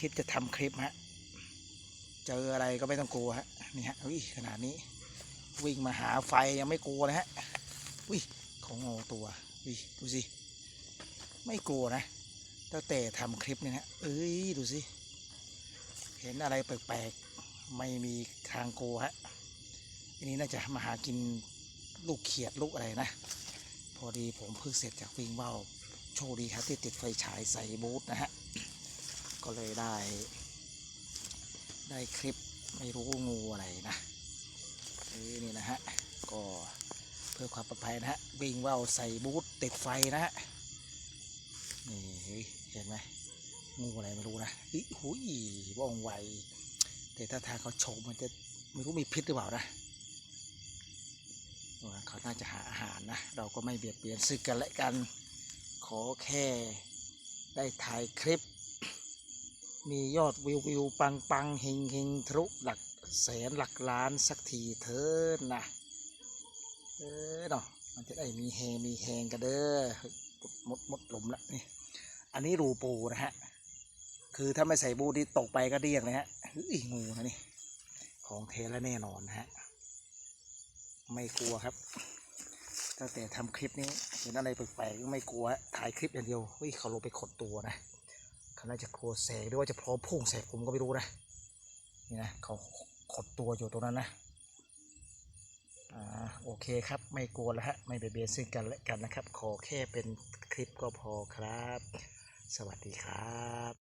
คิดจะทำคลิปฮะ เจออะไรก็ไม่ต้องกลัวฮะ นี่ฮะอุ้ยขนาดนี้ วิ่งมาหาไฟยังไม่กลัวเลยฮะ อุ้ยของงอตัว อุ้ยดูสิ ไม่กลัวนะตั้งแต่ทำคลิปเนี่ยนะเอ้ยดูสิ เห็นอะไรแปลกๆ ไม่มีทางกลัวฮะ อันนี้น่าจะมาหากินลูกเขียดลูกอะไรนะ พอดีผมเพิ่งเสร็จจากวิ่งว่าโชคดีครับที่ติดไฟฉายใส่บูทนะฮะ ก็เลยได้ ได้คลิปไม่รู้งูอะไรนะนี่นะฮะ ก็เพื่อความปลอดภัยนะฮะ วิ่งว่าวใส่บูทติดไฟนะฮะ นี่เห็นไหมงูอะไรไม่รู้นะอิหุยว่องไว แต่ถ้าทางเขาโฉบมันจะไม่รู้มีพิษหรือเปล่านะเขาน่าจะหาอาหารนะ เราก็ไม่เบียดเบียนซึ่งกันและกัน ขอแค่ได้ถ่ายคลิป มียอดวิววิวปังปังเฮงเฮงทะลุหลักแสนหลักล้านสักทีเถินนะเออเนาะมันจะได้มีแฮงมีแฮงกันเด้อเฮ้ยมดมดหลุมละนี่อันนี้รูปูนะฮะ คือถ้าไม่ใส่บูที่ตกไปก็เดี้ยงเลยฮะเฮ้ยงูนะนี่ ของเทและแน่นอนนะฮะ ไม่กลัวครับ ตั้งแต่ทำคลิปนี้เห็นอะไรแปลกๆก็ไม่กลัว ถ่ายคลิปอย่างเดียวเฮ้ยเขาลงไปขดตัวนะ เขาน่าจะกลัวแสงหรือว่าจะพร้อมพุ่งแสงผมก็ไม่รู้นะนี่นะเขาขดตัวอยู่ตรงนั้นนะอ่าโอเคครับไม่กลัวแล้วฮะไม่ไปเบียดซึ่งกันและกันนะครับ ขอแค่เป็นคลิปก็พอครับ สวัสดีครับ